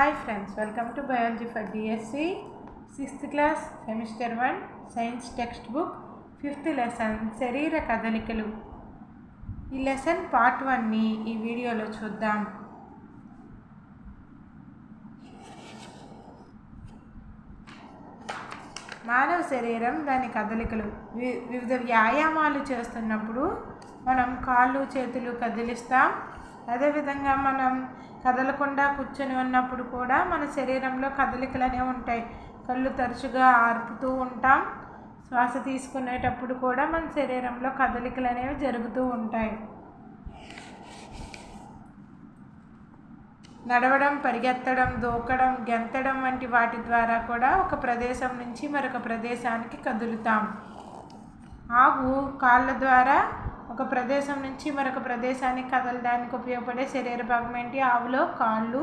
Hi friends welcome to biology for DSC sixth class semester one science textbook fifth lesson శరీర కదలికలు. ఈ lesson part వన్ని ఈ వీడియోలో చూద్దాం. మానవ శరీరం దాని కదలికలు. వి- వివిధ వ్యాయామాలు చేస్తున్నప్పుడు మనం కాళ్ళు చేతులు కదిలిస్తాం. అదేవిధంగా మనం కదలకుండా కూర్చొని ఉన్నప్పుడు కూడా మన శరీరంలో కదలికలు అనేవి ఉంటాయి. కళ్ళు తరచుగా ఆర్పుతూ ఉంటాం. శ్వాస తీసుకునేటప్పుడు కూడా మన శరీరంలో కదలికలు అనేవి జరుగుతూ ఉంటాయి. నడవడం పరిగెత్తడం దూకడం గెంతడం వంటి వాటి ద్వారా కూడా ఒక ప్రదేశం నుంచి మరొక ప్రదేశానికి కదులుతాం. ఆవు కాళ్ళ ద్వారా ఒక ప్రదేశం నుంచి మరొక ప్రదేశానికి కదలడానికి ఉపయోగపడే శరీర భాగం ఏంటి? ఆవులో కాళ్ళు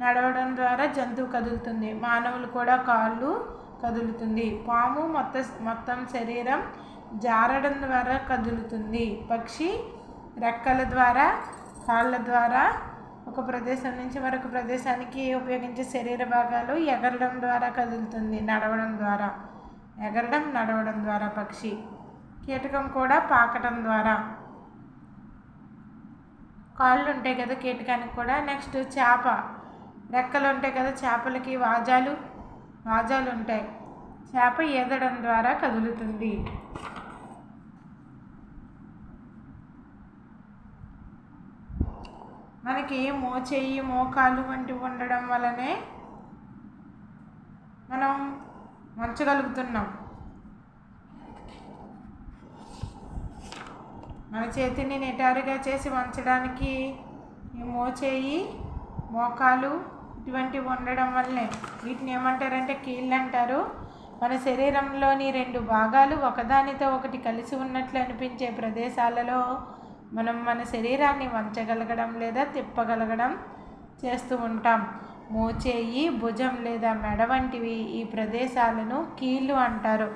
నడవడం ద్వారా జంతువు కదులుతుంది. మానవులు కూడా కాళ్ళు కదులుతుంది. పాము మొత్తం మొత్తం శరీరం జారడం ద్వారా కదులుతుంది. పక్షి రెక్కల ద్వారా కాళ్ళ ద్వారా ఒక ప్రదేశం నుంచి మరొక ప్రదేశానికి ఉపయోగించే శరీర భాగాలు ఎగరడం ద్వారా కదులుతుంది. నడవడం ద్వారా ఎగరడం నడవడం ద్వారా పక్షి. కీటకం కూడా పాకటం ద్వారా. కాళ్ళు ఉంటాయి కదా కీటకానికి కూడా. నెక్స్ట్ చేప. రెక్కలు ఉంటాయి కదా చేపలకి వాజాలు. వాజాలు ఉంటాయి చేప ఈదడం ద్వారా కదులుతుంది. మనకి మోచేయి మోకాలు వంటివి ఉండడం వల్లనే మనం వంచగలుగుతున్నాం. మన చేతిని నిటారుగా చేసి వంచడానికి మోచేయి మోకాలు ఇటువంటివి ఉండడం వల్లనే. వీటిని ఏమంటారంటే కీళ్ళు అంటారు. మన శరీరంలోని రెండు భాగాలు ఒకదానితో ఒకటి కలిసి ఉన్నట్లు అనిపించే ప్రదేశాలలో మనం మన శరీరాన్ని వంచగలగడం లేదా తిప్పగలగడం చేస్తూ ఉంటాం. మోచేయి భుజం లేదా మెడ వంటివి ఈ ప్రదేశాలను కీళ్ళు అంటారు.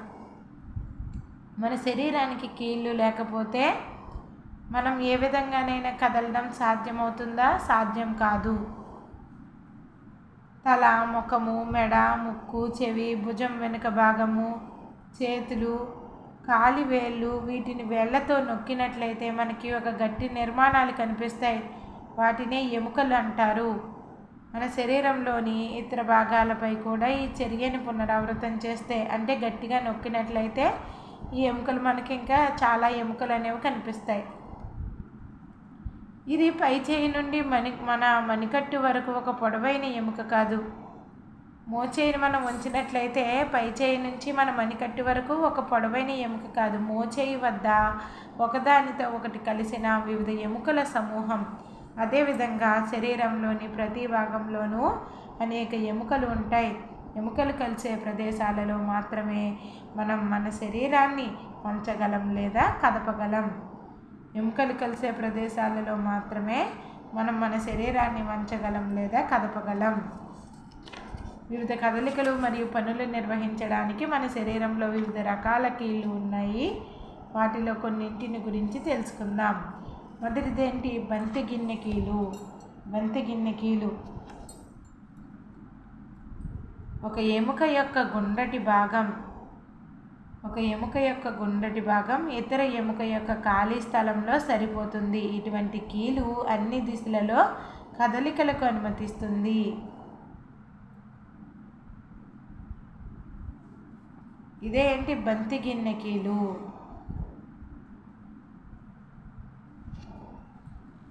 మన శరీరానికి కీళ్ళు లేకపోతే మనం ఏ విధంగానైనా కదలడం సాధ్యమవుతుందా? సాధ్యం కాదు. తల ముఖము మెడ ముక్కు చెవి భుజం వెనుక భాగము చేతులు కాలి వేళ్ళు వీటిని వేళ్ళతో నొక్కినట్లయితే మనకి ఒక గట్టి నిర్మాణాలు కనిపిస్తాయి. వాటినే ఎముకలు అంటారు. మన శరీరంలోని ఇతర భాగాలపై కూడా ఈ చర్యని పునరావృతం చేస్తే అంటే గట్టిగా నొక్కినట్లయితే ఈ ఎముకలు మనకి ఇంకా చాలా ఎముకలు అనేవి కనిపిస్తాయి. ఇది పై చేయి నుండి మణి మన మణికట్టు వరకు ఒక పొడవైన ఎముక కాదు. మోచేయిని మనం ఉంచినట్లయితే పై చేయి నుంచి మన మణికట్టు వరకు ఒక పొడవైన ఎముక కాదు. మోచేయి వద్ద ఒకదానితో ఒకటి కలిసిన వివిధ ఎముకల సమూహం. అదేవిధంగా శరీరంలోని ప్రతి భాగంలోనూ అనేక ఎముకలు ఉంటాయి. ఎముకలు కలిసే ప్రదేశాలలో మాత్రమే మనం మన శరీరాన్ని పంచగలం లేదా కదపగలం. ఎముకలు కలిసే ప్రదేశాలలో మాత్రమే మనం మన శరీరాన్ని వంచగలం లేదా కదపగలం. వివిధ కదలికలు మరియు పనులు నిర్వహించడానికి మన శరీరంలో వివిధ రకాల కీళ్ళు ఉన్నాయి. వాటిలో కొన్నింటిని గురించి తెలుసుకుందాం. మొదటిదేంటి బంతి గిన్నె కీలు. బంతి గిన్నె కీలు. ఒక ఎముక యొక్క గుండ్రటి భాగం. ఒక ఎముక యొక్క గుండ్రటి భాగం ఇతర ఎముక యొక్క ఖాళీ స్థలంలో సరిపోతుంది. ఇటువంటి కీలు అన్ని దిశలలో కదలికలకు అనుమతిస్తుంది. ఇదేంటి బంతి గిన్నె కీలు.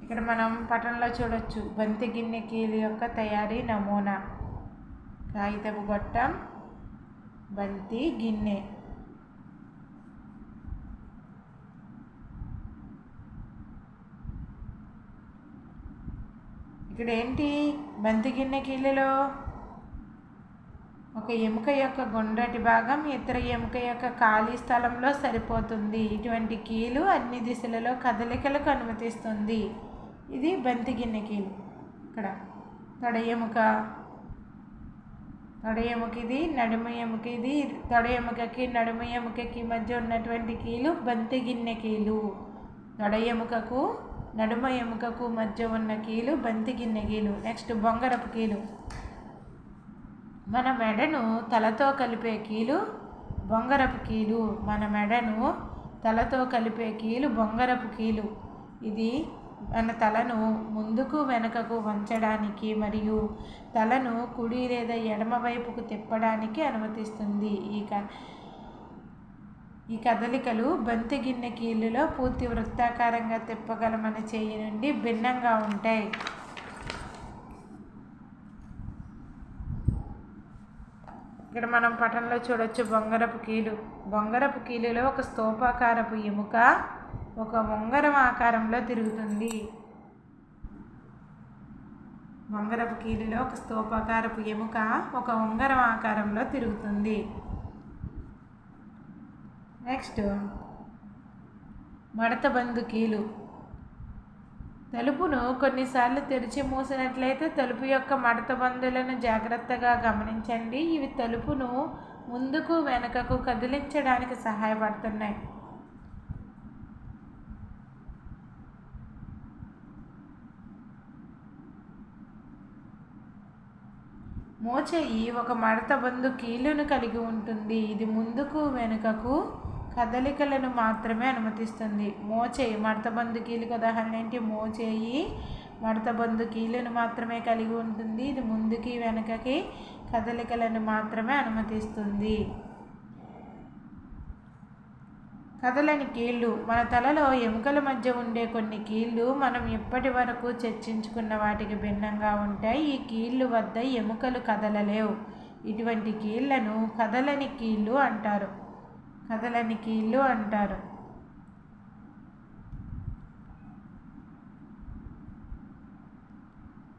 ఇక్కడ మనం పటంలో చూడొచ్చు. బంతి గిన్నె కీలు యొక్క తయారీ నమూనా. కాగితపు గొట్టం బంతి గిన్నె. ఇక్కడ ఏంటి బంతి గిన్నె కీళ్ళలో ఒక ఎముక యొక్క గుండ్రటి భాగం ఇతర ఎముక యొక్క ఖాళీ స్థలంలో సరిపోతుంది. ఇటువంటి కీలు అన్ని దిశలలో కదలికలకు అనుమతిస్తుంది. ఇది బంతి గిన్నె కీలు. ఇక్కడ తొడ ఎముక తొడ ఎముక ఇది నడుమ ఎముక ఇది తొడ ఎముకకి నడుమ ఎముకకి మధ్య ఉన్నటువంటి కీలు బంతి గిన్నె కీలు. తొడ ఎముకకు నడుమ ఎముకకు మధ్య ఉన్న కీలు బంతి గిన్నె కీలు నెక్స్ట్ బొంగరపు కీలు. మన మెడను తలతో కలిపే కీలు బొంగరపు కీలు. మన మెడను తలతో కలిపే కీలు బొంగరపు కీలు. ఇది మన తలను ముందుకు వెనుకకు వంచడానికి మరియు తలను కుడి లేదా ఎడమ వైపుకు తిప్పడానికి అనుమతిస్తుంది. ఈ క ఈ కదలికలు బంతి గిన్నె కీళ్ళలో పూర్తి వృత్తాకారంగా తిప్పగలమని చేయి నుండి భిన్నంగా ఉంటాయి. ఇక్కడ మనం పటంలో చూడొచ్చు బొంగరపు కీలు. బొంగరపు కీలులో ఒక స్తూపాకారపు ఎముక ఒక ఉంగరం ఆకారంలో తిరుగుతుంది. బొంగరపు కీలులో ఒక స్తూపాకారపు ఎముక ఒక ఉంగరం ఆకారంలో తిరుగుతుంది. నెక్స్ట్ మడత బందు కీలు. తలుపును కొన్నిసార్లు తెరిచి మూసినట్లయితే తలుపు యొక్క మడత బందులను జాగ్రత్తగా గమనించండి. ఇవి తలుపును ముందుకు వెనుకకు కదిలించడానికి సహాయపడుతున్నాయి. మోచేయి ఒక మడత బందు కీలును కలిగి ఉంటుంది. ఇది ముందుకు వెనుకకు కదలికలను మాత్రమే అనుమతిస్తుంది. మోచేయి మడత కీలుకు ఉదాహరణ ఏంటి మోచేయి. మడత కీలును మాత్రమే కలిగి ఉంటుంది. ఇది ముందుకి వెనుకకి కదలికలను మాత్రమే అనుమతిస్తుంది. కదలని కీళ్ళు. మన తలలో ఎముకల మధ్య ఉండే కొన్ని కీళ్ళు మనం ఇప్పటి వరకు చర్చించుకున్న వాటికి భిన్నంగా ఉంటాయి. ఈ కీళ్ళు వద్ద ఎముకలు కదలలేవు. ఇటువంటి కీళ్ళను కదలని కీళ్ళు అంటారు. కదలని కీళ్ళు అంటారు.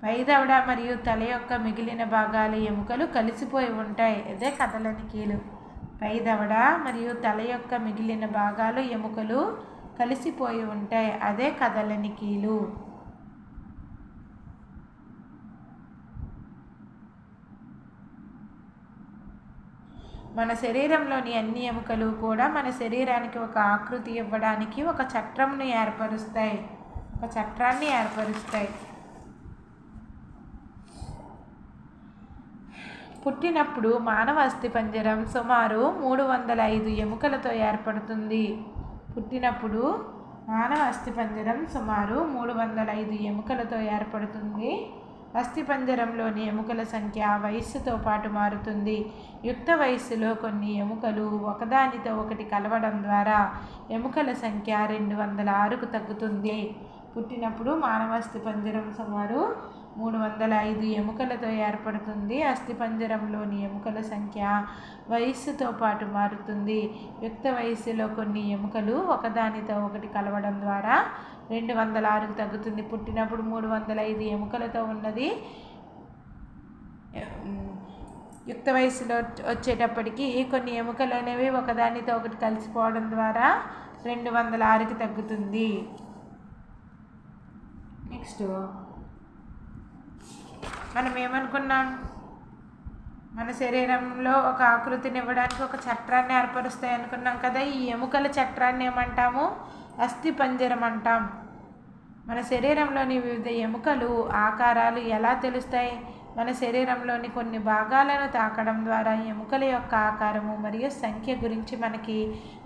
పైదవడ మరియు తల యొక్క మిగిలిన భాగాలు ఎముకలు కలిసిపోయి ఉంటాయి. అదే కదలని కీలు పై దవడ మరియు తల యొక్క మిగిలిన భాగాలు ఎముకలు కలిసిపోయి ఉంటాయి. అదే కదలని కీలు మన శరీరంలోని అన్ని ఎముకలు కూడా మన శరీరానికి ఒక ఆకృతి ఇవ్వడానికి ఒక చట్రంను ఏర్పరుస్తాయి. ఒక చట్రాన్ని ఏర్పరుస్తాయి. పుట్టినప్పుడు మానవ అస్థిపంజరం సుమారు మూడు వందల ఐదు ఎముకలతో ఏర్పడుతుంది. పుట్టినప్పుడు మానవ అస్థిపంజరం సుమారు మూడు వందల ఐదు ఎముకలతో ఏర్పడుతుంది. అస్థిపంజరంలోని ఎముకల సంఖ్య వయస్సుతో పాటు మారుతుంది. యుక్త వయస్సులో కొన్ని ఎముకలు ఒకదానితో ఒకటి కలవడం ద్వారా ఎముకల సంఖ్య రెండు వందల ఆరుకు తగ్గుతుంది. పుట్టినప్పుడు మానవ అస్థిపంజరం సుమారు మూడు వందల ఐదు ఎముకలతో ఏర్పడుతుంది. అస్థిపంజరంలోని ఎముకల సంఖ్య వయస్సుతో పాటు మారుతుంది. యుక్త వయస్సులో కొన్ని ఎముకలు ఒకదానితో ఒకటి కలవడం ద్వారా రెండు వందల ఆరుకు తగ్గుతుంది. పుట్టినప్పుడు మూడు వందల ఐదు ఎముకలతో ఉన్నది. యుక్త వయసులో వచ్చేటప్పటికి కొన్ని ఎముకలు అనేవి ఒకదానితో ఒకటి కలిసిపోవడం ద్వారా రెండు వందల ఆరుకి తగ్గుతుంది. నెక్స్ట్ మనం ఏమనుకున్నాం? మన శరీరంలో ఒక ఆకృతిని ఇవ్వడానికి ఒక చట్రాన్ని ఏర్పరుస్తాయి అనుకున్నాం కదా. ఈ ఎముకల చట్రాన్ని ఏమంటాము? అస్థి పంజరం అంటాం. మన శరీరంలోని వివిధ ఎముకలు ఆకారాలు ఎలా తెలుస్తాయి? మన శరీరంలోని కొన్ని భాగాలను తాకడం ద్వారా ఎముకల యొక్క ఆకారము మరియు సంఖ్య గురించి మనకి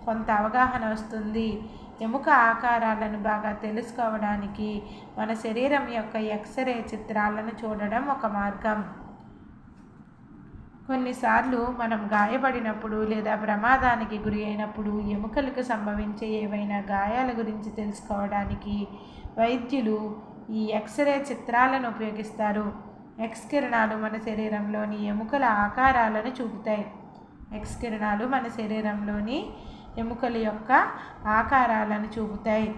కొంత అవగాహన వస్తుంది. ఎముక ఆకారాలను బాగా తెలుసుకోవడానికి మన శరీరం యొక్క ఎక్స్రే చిత్రాలను చూడడం ఒక మార్గం. కొన్నిసార్లు మనం గాయపడినప్పుడు లేదా ప్రమాదానికి గురి అయినప్పుడు ఎముకలకు సంభవించే ఏవైనా గాయాల గురించి తెలుసుకోవడానికి వైద్యులు ఈ ఎక్స్రే చిత్రాలను ఉపయోగిస్తారు. ఎక్స్ కిరణాలు మన శరీరంలోని ఎముకల ఆకారాలను చూపుతాయి. ఎక్స్ కిరణాలు మన శరీరంలోని ఎముకల యొక్క ఆకారాలను చూపుతాయి.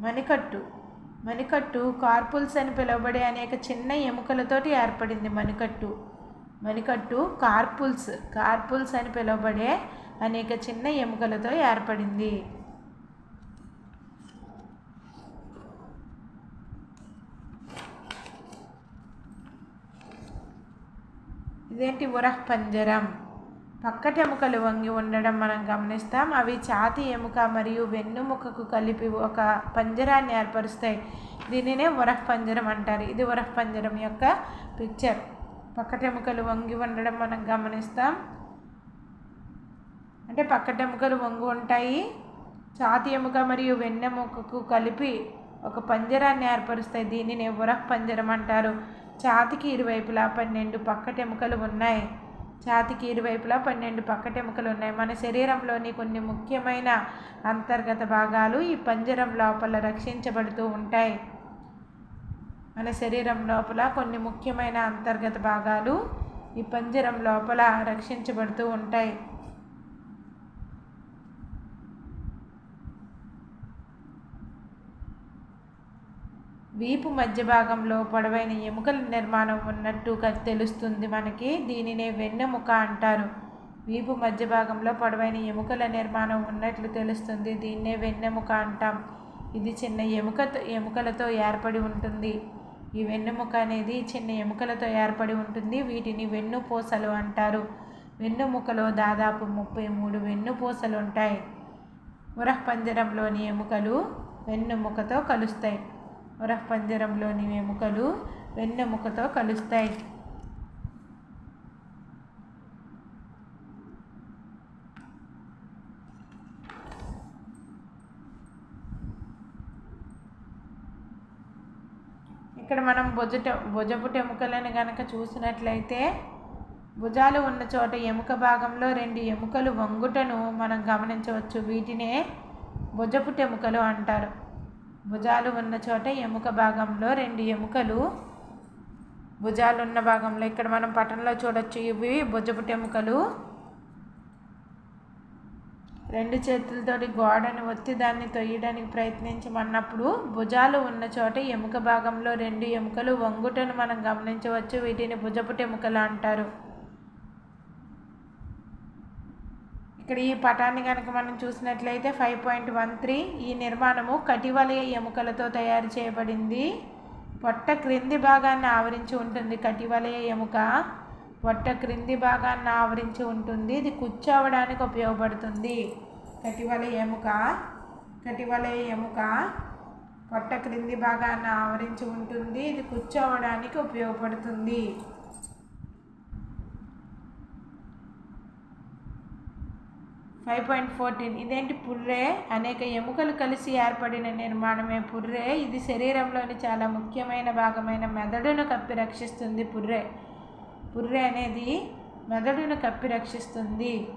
మణికట్టు. మణికట్టు కార్పుల్స్ అని పిలువబడే అనేక చిన్న ఎముకలతోటి ఏర్పడింది మణికట్టు. మణికట్టు కార్పుల్స్ కార్పుల్స్ అని పిలువబడే అనేక చిన్న ఎముకలతో ఏర్పడింది. ఇదేంటి ఉరహ్ పంజరం? పక్కటెముకలు వంగి ఉండడం మనం గమనిస్తాం. అవి ఛాతి ఎముక మరియు వెన్నుముకకు కలిపి ఒక పంజరాన్ని ఏర్పరుస్తాయి. దీనినే ఉరహ పంజరం అంటారు. ఇది ఉరహ పంజరం యొక్క పిక్చర్. పక్కటెముకలు వంగి ఉండడం మనం గమనిస్తాం. అంటే పక్కటెముకలు వంగి ఉంటాయి. ఛాతి ఎముక మరియు వెన్నెముకకు కలిపి ఒక పంజరాన్ని ఏర్పరుస్తాయి. దీనిని ఉరహ పంజరం అంటారు. ఛాతికి ఇరువైపులా పన్నెండు పక్కటెముకలు ఉన్నాయి. ఛాతికి ఇరువైపులా పన్నెండు పక్కటెముకలు ఉన్నాయి. మన శరీరంలోని కొన్ని ముఖ్యమైన అంతర్గత భాగాలు ఈ పంజరం లోపల రక్షించబడుతూ ఉంటాయి. మన శరీరం లోపల కొన్ని ముఖ్యమైన అంతర్గత భాగాలు ఈ పంజరం లోపల రక్షించబడుతూ ఉంటాయి. వీపు మధ్య భాగంలో పొడవైన ఎముకల నిర్మాణం ఉన్నట్టు తెలుస్తుంది మనకి. దీనినే వెన్నెముక అంటారు. వీపు మధ్య భాగంలో పొడవైన ఎముకల నిర్మాణం ఉన్నట్లు తెలుస్తుంది. దీన్నే వెన్నెముక అంటాం. ఇది చిన్న ఎముకతో ఎముకలతో ఏర్పడి ఉంటుంది. ఈ వెన్నెముక అనేది చిన్న ఎముకలతో ఏర్పడి ఉంటుంది. వీటిని వెన్నుపూసలు అంటారు. వెన్నుముకలో దాదాపు ముప్పై మూడు వెన్నుపూసలు ఉంటాయి ఉరహ పంజరంలోని ఎముకలు వెన్నుముకతో కలుస్తాయి. వరహపంజరంలోని ఎముకలు వెన్నెముకతో కలుస్తాయి. ఇక్కడ మనం భుజట భుజపుట ఎముకలను కనుక చూసినట్లయితే భుజాలు ఉన్న చోట ఎముక భాగంలో రెండు ఎముకలు వంగుటను మనం గమనించవచ్చు. వీటినే భుజపుట ఎముకలు అంటారు. భుజాలు ఉన్న చోట ఎముక భాగంలో రెండు ఎముకలు. భుజాలు ఉన్న భాగంలో ఇక్కడ మనం పటంలో చూడొచ్చు ఇవి భుజపుట ఎముకలు. రెండు చేతులతోటి గోడను ఒత్తి దాన్ని తొయ్యడానికి ప్రయత్నించమన్నప్పుడు భుజాలు ఉన్న చోట ఎముక భాగంలో రెండు ఎముకలు వంగుటను మనం గమనించవచ్చు. వీటిని భుజపుటెముకలు అంటారు. ఇక్కడ ఈ పటాన్ని కనుక మనం చూసినట్లయితే ఫైవ్ పాయింట్ వన్ త్రీ ఈ నిర్మాణము కటివలయ ఎముకలతో తయారు చేయబడింది. పొట్ట క్రింది భాగాన్ని ఆవరించి ఉంటుంది కటివలయ ఎముక. పొట్ట క్రింది భాగాన్ని ఆవరించి ఉంటుంది. ఇది కూర్చోవడానికి ఉపయోగపడుతుంది. కటివలయ ఎముక. కటివలయ ఎముక. పొట్ట క్రింది భాగాన్ని ఆవరించి ఉంటుంది. ఇది కూర్చోవడానికి ఉపయోగపడుతుంది. Five point fourteen. ఇదేంటి పుర్రే? అనేక ఎముకలు కలిసి ఏర్పడిన నిర్మాణమే పుర్రే. ఇది శరీరంలోని చాలా ముఖ్యమైన భాగమైన మెదడును కప్పి రక్షిస్తుంది పుర్రే. పుర్రె అనేది మెదడును కప్పి రక్షిస్తుంది.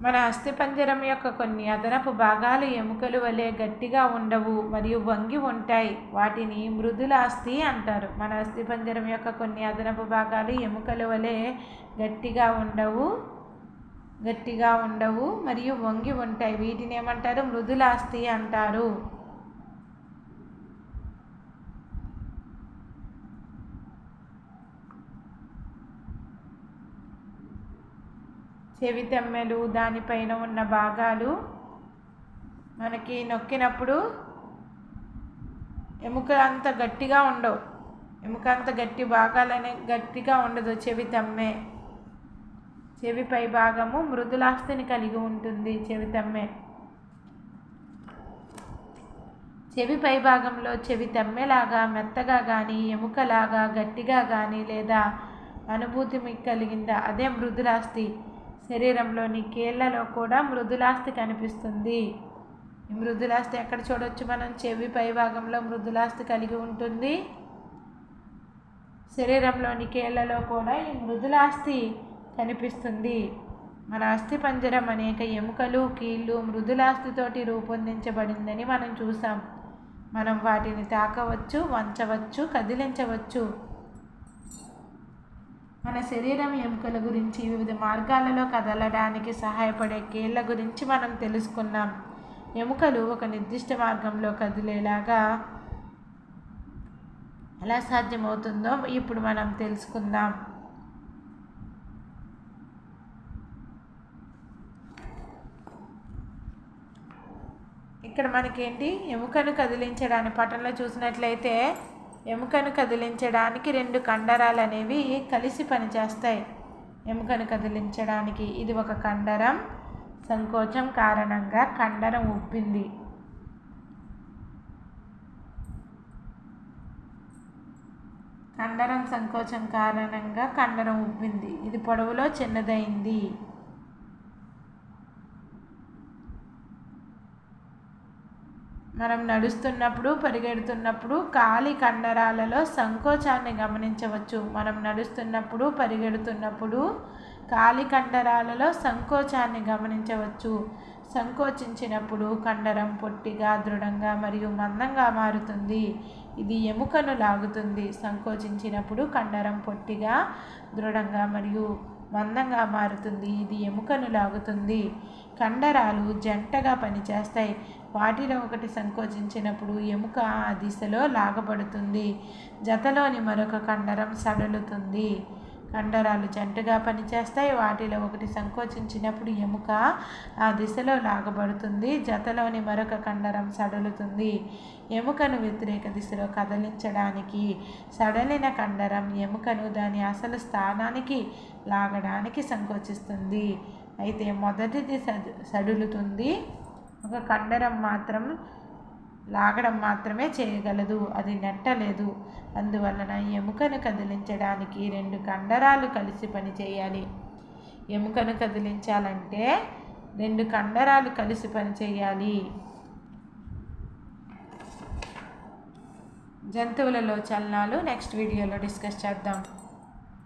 మన అస్థిపంజరం యొక్క కొన్ని అదనపు భాగాలు ఎముకలు వలె గట్టిగా ఉండవు మరియు వంగి ఉంటాయి. వాటిని మృదుల అస్థి అంటారు. మన అస్థిపంజరం యొక్క కొన్ని అదనపు భాగాలు ఎముకల వలె గట్టిగా ఉండవు గట్టిగా ఉండవు మరియు వంగి ఉంటాయి. వీటిని ఏమంటారు? మృదులాస్తి అంటారు. చెవితెమ్మెలు దానిపైన ఉన్న భాగాలు మనకి నొక్కినప్పుడు ఎముక అంత గట్టిగా ఉండవు. ఎముక అంత గట్టి భాగాలనే గట్టిగా ఉండదు చెవి తమ్మె చెవి పై భాగము మృదులాస్తిని కలిగి ఉంటుంది చెవి తమ్మె చెవి పై భాగంలో చెవి తమ్మెలాగా మెత్తగా కానీ ఎముకలాగా గట్టిగా కానీ లేదా అనుభూతి మీకు కలిగిందా? అదే మృదులాస్తి. శరీరంలోని కీళ్ళలో కూడా మృదులాస్తి కనిపిస్తుంది. ఈ మృదులాస్తి ఎక్కడ చూడవచ్చు మనం? చెవి పై భాగంలో మృదులాస్తి కలిగి ఉంటుంది. శరీరంలోని కీళ్ళలో కూడా ఈ మృదులాస్తి కనిపిస్తుంది. మన అస్థిపంజరం అనేక ఎముకలు కీళ్ళు మృదులాస్థితోటి రూపొందించబడిందని మనం చూసాం మనం వాటిని తాకవచ్చు వంచవచ్చు కదిలించవచ్చు. మన శరీరం ఎముకల గురించి వివిధ మార్గాలలో కదలడానికి సహాయపడే కీళ్ళ గురించి మనం తెలుసుకున్నాం. ఎముకలు ఒక నిర్దిష్ట మార్గంలో కదిలేలాగా ఎలా సాధ్యమవుతుందో ఇప్పుడు మనం తెలుసుకుందాం. ఇక్కడ మనకేంటి? ఎముకను కదిలించడానికి పట్టణంలో చూసినట్లయితే ఎముకను కదిలించడానికి రెండు కండరాలు అనేవి కలిసి పనిచేస్తాయి. ఎముకను కదిలించడానికి ఇది ఒక కండరం. సంకోచం కారణంగా కండరం ఉబ్బింది కండరం సంకోచం కారణంగా కండరం ఉబ్బింది ఇది పొడవులో చిన్నదైంది. మనం నడుస్తున్నప్పుడు పరిగెడుతున్నప్పుడు కాలి కండరాలలో సంకోచాన్ని గమనించవచ్చు. మనం నడుస్తున్నప్పుడు పరిగెడుతున్నప్పుడు కాలి కండరాలలో సంకోచాన్ని గమనించవచ్చు. సంకోచించినప్పుడు కండరం పొట్టిగా దృఢంగా మరియు మందంగా మారుతుంది. ఇది ఎముకను లాగుతుంది. సంకోచించినప్పుడు కండరం పొట్టిగా దృఢంగా మరియు మందంగా మారుతుంది. ఇది ఎముకను లాగుతుంది. కండరాలు జంటగా పనిచేస్తాయి. వాటిలో ఒకటి సంకోచించినప్పుడు ఎముక ఆ దిశలో లాగబడుతుంది. జతలోని మరొక కండరం సడలుతుంది. కండరాలు జంటగా పనిచేస్తాయి. వాటిలో ఒకటి సంకోచించినప్పుడు ఎముక ఆ దిశలో లాగబడుతుంది. జతలోని మరొక కండరం సడలుతుంది. ఎముకను వ్యతిరేక దిశలో కదిలించడానికి సడలిన కండరం ఎముకను దాని అసలు స్థానానికి లాగడానికి సంకోచిస్తుంది. అయితే మొదటిది సడులుతుంది. ఒక కండరం మాత్రం లాగడం మాత్రమే చేయగలదు అది నెట్టలేదు. అందువలన ఎముకను కదిలించడానికి రెండు కండరాలు కలిసి పనిచేయాలి ఎముకను కదిలించాలంటే రెండు కండరాలు కలిసి పనిచేయాలి జంతువులలో చలనాలు నెక్స్ట్ వీడియోలో డిస్కస్ చేద్దాం.